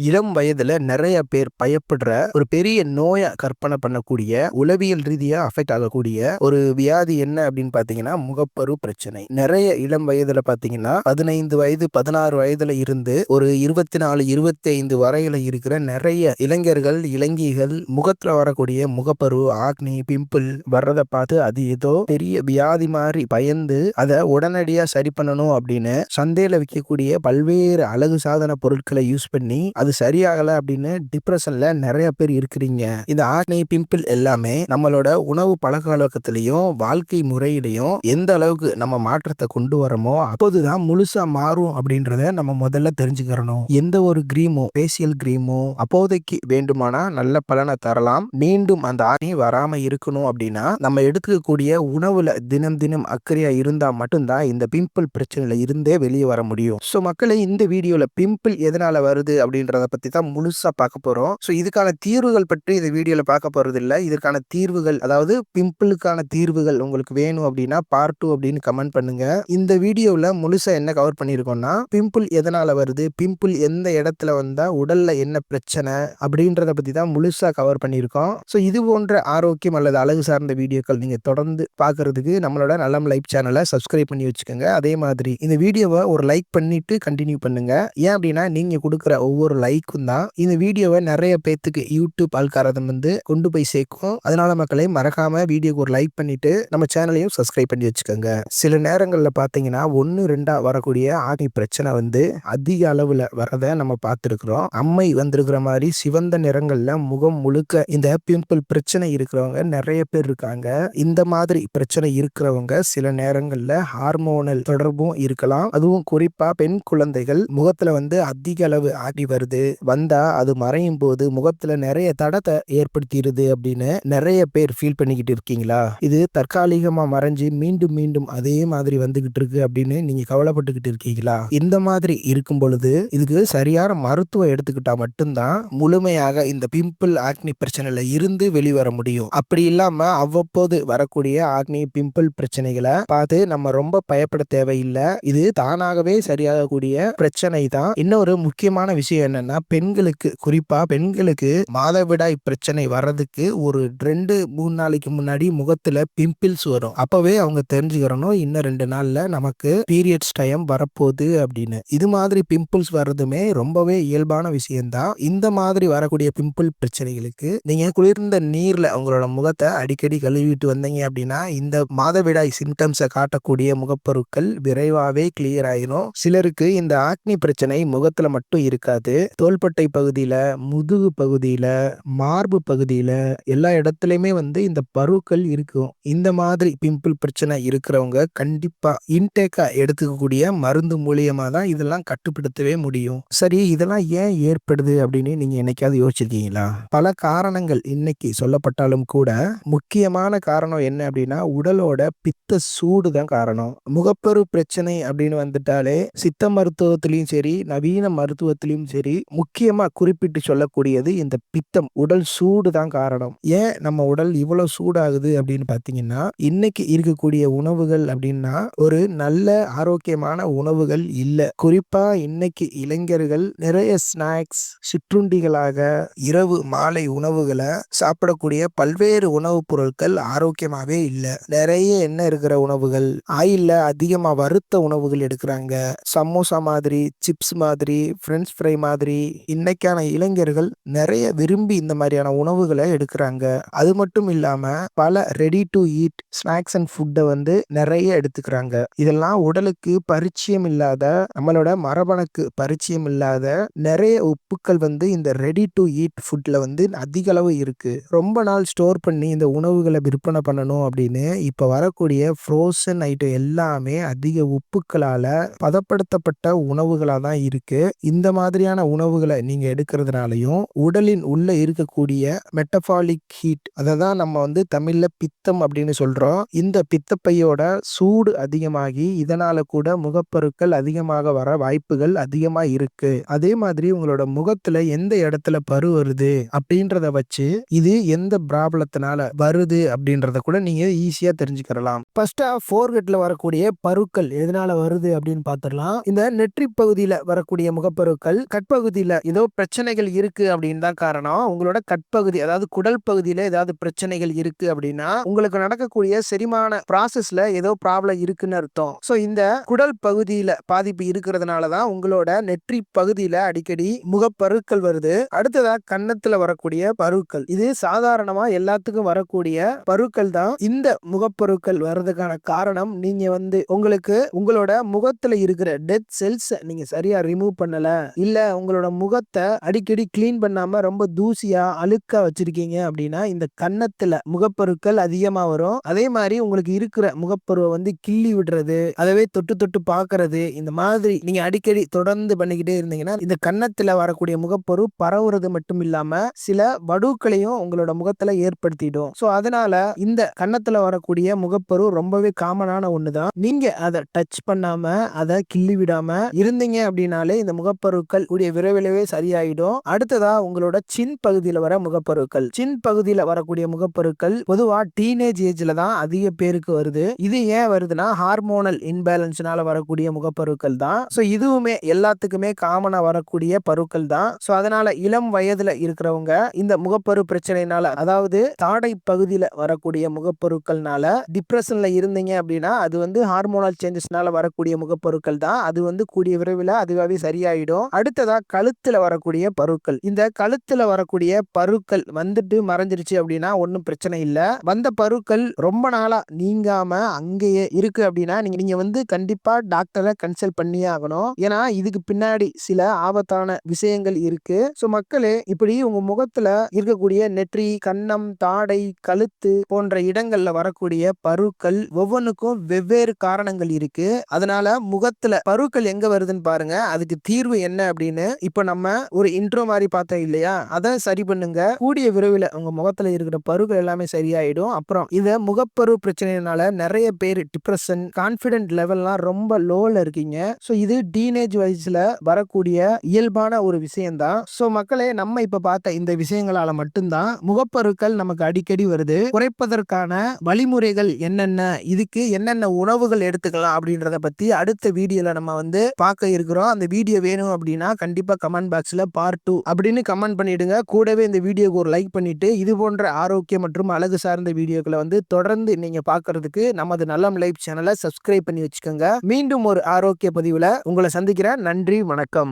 இளம் வயதுல நிறைய பேர் பயப்படுற ஒரு பெரிய நோயை கற்பனை பண்ணக்கூடிய உளவியல் ரீதியா அஃபெக்ட் ஆகக்கூடிய ஒரு வியாதி என்ன அப்படின்னு பாத்தீங்கன்னா முகப்பரு பிரச்சனை. நிறைய இளம் வயதுல பாத்தீங்கன்னா பதினைந்து வயது பதினாறு வயதுல இருந்து ஒரு இருபத்தி நாலு இருபத்தி ஐந்து வரையில இருக்கிற நிறைய இளைஞர்கள் இளைஞிகள் முகத்துல வரக்கூடிய முகப்பரு ஆக்னி பிம்பிள் வர்றதை பார்த்து அது ஏதோ பெரிய வியாதி மாதிரி பயந்து அதை உடனடியா சரி பண்ணணும் அப்படின்னு சந்தையில விற்கக்கூடிய பல்வேறு அழகு சாதன பொருட்களை யூஸ் பண்ணி அது சரியாகல அப்படின்னு டிப்ரெஷன்ல நிறைய பேர் இருக்கிறீங்க. இந்த ஆக்னி பிம்பிள் எல்லாமே நம்மளோட உணவு பழக்க வழக்கத்திலையும் வாழ்க்கை முறையிலையும் எந்த அளவுக்கு நம்ம மாற்றத்தை கொண்டு வரமோ அப்போதுதான் முழுசா மாறும் அப்படின்றத நம்ம முதல்ல தெரிஞ்சுக்கிறணும். எந்த ஒரு கிரீமோ ஃபேஷியல் கிரீமோ அப்போதைக்கு வேண்டுமானா நல்ல பலனை தரலாம். மீண்டும் அந்த ஆக்னி வராம இருக்கணும் அப்படின்னா நம்ம எடுத்துக்கக்கூடிய உணவுல தினம் தினம் அக்கறையா இருந்தா மட்டும்தான் இந்த பிம்பிள் பிரச்சனையில இருந்தே வெளியே வர முடியும். ஸோ மக்களை இந்த வீடியோல பிம்பிள் எதனால வருது அப்படின்றத பத்தி தான் முழுசா பார்க்க போறோம். ஸோ இதுக்கான தீர்வுகள் பற்றி இந்த வீடியோல பார்க்க போறது இல்லை இதற்கான தீர்வுகள் அதாவது பிம்பிளுக்கான தீர்வுகள் உங்களுக்கு வேணும் அப்படின்னா பார்ட் டூ அப்படின்னு கமெண்ட் பண்ணுங்க. இந்த வீடியோவில் முழுசா என்ன கவர் பண்ணியிருக்கோம்னா பிம்பிள் எதனால வருது பிம்பிள் எந்த இடத்துல வந்தா உடல்ல என்ன பிரச்சனை அப்படின்றத பத்தி தான் முழுசா கவர் பண்ணியிருக்கோம். ஸோ இது போன்ற ஆரோக்கியம் அல்லது அழகு சார்ந்த வீடியோக்கள் நீங்க தொடர்ந்து பார்க்குறதுக்கு நம்மளோட நலம் லைஃப் சேனலை சப்ஸ்கிரைப் பண்ணி வச்சுக்கோங்க. அதே மாதிரி இந்த வீடியோவை ஒரு லைக் பண்ணிட்டு கண்டினியூ பண்ணுங்க. ஏன் அப்படின்னா நீங்க கொடுக்குற ஒவ்வொரு லைக்கும் தான். இந்த வீடியோவை நிறைய பேத்துக்கு யூடியூப் ஆல்காரதம் வந்து கொண்டு போய் சேர்க்கும். அதனால மக்களை மறக்காம வீடியோக்கு ஒரு லைக் பண்ணிட்டு நம்ம சேனலையும் சப்ஸ்கிரைப் பண்ணி வச்சுக்கோங்க. சில நேரங்களில் பார்த்தீங்கன்னா ஒன்று ரெண்டா வரக்கூடிய ஆகை பிரச்சனை வந்து அதிக அளவில் வரதை நம்ம பார்த்துருக்குறோம் அம்மை வந்திருக்கிற மாதிரி சிவந்த நிறங்களில் முகம் முழுக்க இந்த பிம்பிள் பிரச்சனை இருக்கிறவங்க நிறைய பேர் இருக்காங்க. இந்த மாதிரி பிரச்சனை இருக்கிறவங்க சில நேரங்களில் ஹார்மோனல் தொடர்பும் இருக்கலாம். அதுவும் குறிப்பாக பெண் குழந்தைகள் முகத்தில் வந்து அதிக அளவு ஆடி வருது. வந்தா அது மறையும் போது முகத்துல நிறைய தடத்தை ஏற்படுத்திடுது அப்படின்னு நிறைய பேர் ஃபீல் பண்ணிக்கிட்டு இருக்கீங்களா? இது தற்காலிகமா மறைஞ்சு மீண்டும் மீண்டும் அதே மாதிரி வந்துகிட்டு இருக்கு அப்படின்னு நீங்க கவலைப்பட்டுக்கிட்டு இருக்கீங்களா? இந்த மாதிரி இருக்கும் பொழுது இதுக்கு சரியான மருத்துவம் எடுத்துக்கிட்டா மட்டும்தான் முழுமையாக இந்த பிம்பிள் ஆக்னி பிரச்சனையில இருந்து வெளிவர முடியும். அப்படி இல்லாம அவ்வப்போது வரக்கூடிய ஆக்னி பிம்பிள் பிரச்சனைகளை பார்த்து நம்ம ரொம்ப பயப்பட தேவையில்லை. இது தானாகவே சரியாகக்கூடிய பிரச்சனை தான் இன்னொரு முக்கியமான விஷயம் என்ன என்னன்னா பெண்களுக்கு குறிப்பா பெண்களுக்கு மாதவிடாய் பிரச்சனை வர்றதுக்கு ஒரு ரெண்டு மூணு நாளைக்கு முன்னாடி முகத்துல பிம்பிள்ஸ் வரும். அப்பவே அவங்க தெரிஞ்சுக்கிறணும் இன்னும் ரெண்டு நாள்ல நமக்கு பீரியட்ஸ் டைம் வரப்போகுது அப்படின்னு. இது மாதிரி பிம்பிள்ஸ் வர்றதுமே ரொம்பவே இயல்பான விஷயம்தான். இந்த மாதிரி வரக்கூடிய பிம்பிள் பிரச்சனைகளுக்கு நீங்க குளிர்ந்த நீர்ல உங்களோட முகத்தை அடிக்கடி கழுவிட்டு வந்தீங்க அப்படின்னா இந்த மாதவிடாய் சிம்டம்ஸை காட்டக்கூடிய முகப்பொருட்கள் விரைவாகவே கிளியர் ஆயிரும். சிலருக்கு இந்த ஆக்னி பிரச்சனை முகத்துல மட்டும் இருக்காது. தோள்பட்டை பகுதியில் முதுகு பகுதியில் மார்பு பகுதியில் எல்லா இடத்துலையுமே வந்து இந்த பருக்கள் இருக்கும். இந்த மாதிரி பிம்பிள் பிரச்சனை இருக்கிறவங்க கண்டிப்பாக இன்டேக்காக எடுத்துக்கக்கூடிய மருந்து மூலியமாக தான் இதெல்லாம் கட்டுப்படுத்தவே முடியும். சரி இதெல்லாம் ஏன் ஏற்படுது அப்படின்னு நீங்கள் என்னைக்காவது யோசிச்சிருக்கீங்களா? பல காரணங்கள் இன்னைக்கு சொல்லப்பட்டாலும் கூட முக்கியமான காரணம் என்ன அப்படின்னா உடலோட பித்த சூடு தான் காரணம். முகப்பரு பிரச்சனை அப்படின்னு வந்துட்டாலே சித்த மருத்துவத்திலையும் சரி நவீன மருத்துவத்திலையும் சரி முக்கியமாக குறிப்பிட்டு சொல்லக்கூடியது இந்த பித்தம் உடல் சூடு தான் காரணம். ஏன் நம்ம உடல் இவ்வளோ சூடாகுது அப்படின்னு பார்த்தீங்கன்னா இன்னைக்கு இருக்கக்கூடிய உணவுகள் அப்படின்னா ஒரு நல்ல ஆரோக்கியமான உணவுகள் இல்லை. குறிப்பாக இன்னைக்கு இளைஞர்கள் நிறைய ஸ்நாக்ஸ் சிற்றுண்டிகளாக இரவு மாலை உணவுகளை சாப்பிடக்கூடிய பல்வேறு உணவுப் பொருட்கள் ஆரோக்கியமாகவே இல்லை. நிறைய எண்ணெய் இருக்கிற உணவுகள் ஆயில்ல அதிகமாக வறுத்த உணவுகள் எடுக்கிறாங்க. சமோசா மாதிரி சிப்ஸ் மாதிரி ஃப்ரெஞ்ச் ஃப்ரை மாதிரி இன்னைக்கான இளைஞர்கள் நிறைய விரும்பி இந்த மாதிரியான உணவுகளை எடுக்கிறாங்க. அது மட்டும் இல்லாம பல ready to eat snacks and ஃபுட்டை வந்து நிறைய எடுத்துக்கிறாங்க. இதெல்லாம் உடலுக்கு பரிச்சயம் இல்லாத நம்மளோட மரபணுக்கு பரிச்சயம் இல்லாத நிறைய உப்புக்கள் வந்து இந்த ரெடி டு ஈட் ஃபுட்ல வந்து அதிக அளவு இருக்கு. ரொம்ப நாள் ஸ்டோர் பண்ணி இந்த உணவுகளை விற்பனை பண்ணணும் அப்படின்னு இப்ப வரக்கூடிய ஃப்ரோசன் ஐட்டம் எல்லாமே அதிக உப்புக்களால பதப்படுத்தப்பட்ட உணவுகளாக தான் இருக்கு. இந்த மாதிரியான உணவுகளை நீங்க எடுக்கிறதுனாலையும் உடலின் உள்ள இருக்கக்கூடிய மெட்டபாலிக் ஹீட் அதை தான் நம்ம வந்து தமிழ்ல பித்தம் அப்படின்னு சொல்றோம். இந்த பித்தப்பையோட சூடு அதிகமாகி இதனால கூட முகப்பருக்கள் அதிகமாக வர வாய்ப்புகள் அதிகமா இருக்கு. அதே மாதிரி உங்களோட முகத்துல எந்த இடத்துல பரு வருது அப்படின்றத வச்சு இது எந்த ப்ராப்ளத்தினால வருது அப்படின்றத கூட நீங்க ஈஸியா தெரிஞ்சுக்கிறலாம். ஃபர்ஸ்டா ஃபோர்கெட்டில் வரக்கூடிய பருக்கள் எதனால வருது அப்படின்னு பார்த்துடலாம். இந்த நெற்றி பகுதியில வரக்கூடிய முகப்பருக்கள் கட்பகுதி பகுதியில் ஏதோ பிரச்சனைகள் இருக்கு அப்படின்னு தான் காரணம். உங்களோட கட்பகுதி அதாவது குடல் பகுதியில் ஏதாவது பிரச்சனைகள் இருக்கு அப்படின்னா உங்களுக்கு நடக்கக்கூடிய செரிமான ப்ராசஸ்ல ஏதோ ப்ராப்ளம் இருக்குன்னு அர்த்தம். ஸோ இந்த குடல் பகுதியில் பாதிப்பு இருக்கிறதுனால தான் உங்களோட நெற்றி பகுதியில் அடிக்கடி முகப்பருக்கள் வருது. அடுத்ததா கன்னத்தில் வரக்கூடிய பருக்கள். இது சாதாரணமா எல்லாத்துக்கும் வரக்கூடிய பருக்கள் தான். இந்த முகப்பருக்கள் வர்றதுக்கான காரணம் நீங்க வந்து உங்களுக்கு உங்களோட முகத்தில் இருக்கிற டெத் செல்ஸ் நீங்க சரியா ரிமூவ் பண்ணல இல்ல உங்களோட முகத்தை அடிக்கடி கிளீன் பண்ணாம ரொம்ப தூசியா அழுக்காக வச்சிருக்கீங்க அப்படின்னா இந்த கன்னத்துல முகப்பருக்கள் அதிகமா வரும். அதே மாதிரி உங்களுக்கு இருக்கிற முகப்பருவை வந்து கிள்ளி விடுறது அதவே தொட்டு தொட்டு பாக்குறது இந்த மாதிரி நீங்க அடிக்கடி தொடர்ந்து பண்ணிக்கிட்டே இருந்தீங்கன்னா இந்த கன்னத்துல வரக்கூடிய முகப்பரு பரவுறது மட்டும் இல்லாம சில வடுக்களையும் உங்களோட முகத்துல ஏற்படுத்திடும். ஸோ அதனால இந்த கன்னத்துல வரக்கூடிய முகப்பரு ரொம்பவே காமனான ஒண்ணுதான். நீங்க அதை டச் பண்ணாம அதை கிள்ளி விடாம இருந்தீங்க அப்படின்னாலே இந்த முகப்பருக்கள் கூடிய விரைவிலவே சரியாயிடும். அடுத்ததா உங்களோட சின் பகுதியில் வர முகப்பருக்கள். சின் பகுதியில் வரக்கூடிய முகப்பருக்கள் பொதுவா டீனேஜ் ஏஜ்ல தான் அதிக பேருக்கு வருது. இது ஏன் வருதுன்னா ஹார்மோனல் இன்பேலன்ஸ்னால வரக்கூடிய முகப்பருக்கள் தான். ஸோ இதுவுமே எல்லாத்துக்குமே காமனா வரக்கூடிய பருக்கள் தான். ஸோ அதனால இளம் வயதுல இருக்கிறவங்க இந்த முகப்பரு பிரச்சனைனால அதாவது தாடை பகுதியில் வரக்கூடிய முகப்பருக்கள்னால டிப்ரெஷன்ல இருந்தீங்க அப்படின்னா அது வந்து ஹார்மோனல் சேஞ்சஸ்னால வரக்கூடிய முகப்பருக்கள் தான். அது வந்து கூடிய விரைவில் அதுவாகவே சரியாயிடும். அடுத்ததா கழுத்தில் வரக்கூடிய பருக்கள். இந்த கழுத்தில் வரக்கூடிய பருக்கள் வந்துட்டு மறைஞ்சிருச்சு அப்படின்னா ஒன்றும் பிரச்சனை இல்லை. வந்த பருக்கள் ரொம்ப நாளாக நீங்காம அங்கேயே இருக்கு அப்படின்னா நீங்க நீங்க வந்து கண்டிப்பா டாக்டரை கன்சல்ட் பண்ணியே ஆகணும். ஏன்னா இதுக்கு பின்னாடி சில ஆபத்தான விஷயங்கள் இருக்கு. ஸோ மக்களே இப்படி உங்க முகத்துல இருக்கக்கூடிய நெற்றி கன்னம் தாடை கழுத்து போன்ற இடங்கள்ல வரக்கூடிய பருக்கள் ஒவ்வொன்றுக்கும் வெவ்வேறு காரணங்கள் இருக்கு. அதனால முகத்துல பருக்கள் எங்க வருதுன்னு பாருங்க. அதுக்கு தீர்வு என்ன அப்படின்னு இப்போ நம்ம ஒரு இன்ட்ரோ மாதிரி பார்த்தோம் இல்லையா? அதை சரி பண்ணுங்க. கூடிய விரைவில் உங்க முகத்துல இருக்கிற பருக்கள் எல்லாமே சரியாயிடும். அப்புறம் இந்த முகப்பரு பிரச்சனையினால நிறைய பேர் டிப்ரெஷன் கான்பிடென்ட் லெவல்லாம் ரொம்ப லோல இருக்கீங்க. ஸோ இது டீனேஜ் வயசுல வரக்கூடிய இயல்பான ஒரு விஷயம்தான். ஸோ மக்களே நம்ம இப்ப பார்த்த இந்த விஷயங்களால மட்டும்தான் முகப்பருக்கள் நமக்கு அடிக்கடி வருது. குறைப்பதற்கான வழிமுறைகள் என்னென்ன? இதுக்கு என்னென்ன உணவுகள் எடுத்துக்கலாம் அப்படின்றத பத்தி அடுத்த வீடியோல நம்ம வந்து பார்க்க இருக்கிறோம். அந்த வீடியோ வேணும் அப்படின்னா கண்டிப்பா கமெண்ட் பாக்ஸ்ல பார்ட் டூ அப்படின்னு கமெண்ட் பண்ணிடுங்க. கூடவே இந்த வீடியோக்கு ஒரு லைக் பண்ணிட்டு இது போன்ற ஆரோக்கியம் மற்றும் அழகு சார்ந்த வீடியோக்களை வந்து தொடர்ந்து நீங்க பார்க்கிறதுக்கு நமது நல்லம் லைஃப் சேனலை சப்ஸ்கிரைப் பண்ணி வச்சுக்கோங்க. மீண்டும் ஒரு ஆரோக்கிய பதிவுல உங்களை சந்திக்கிறேன். நன்றி வணக்கம்.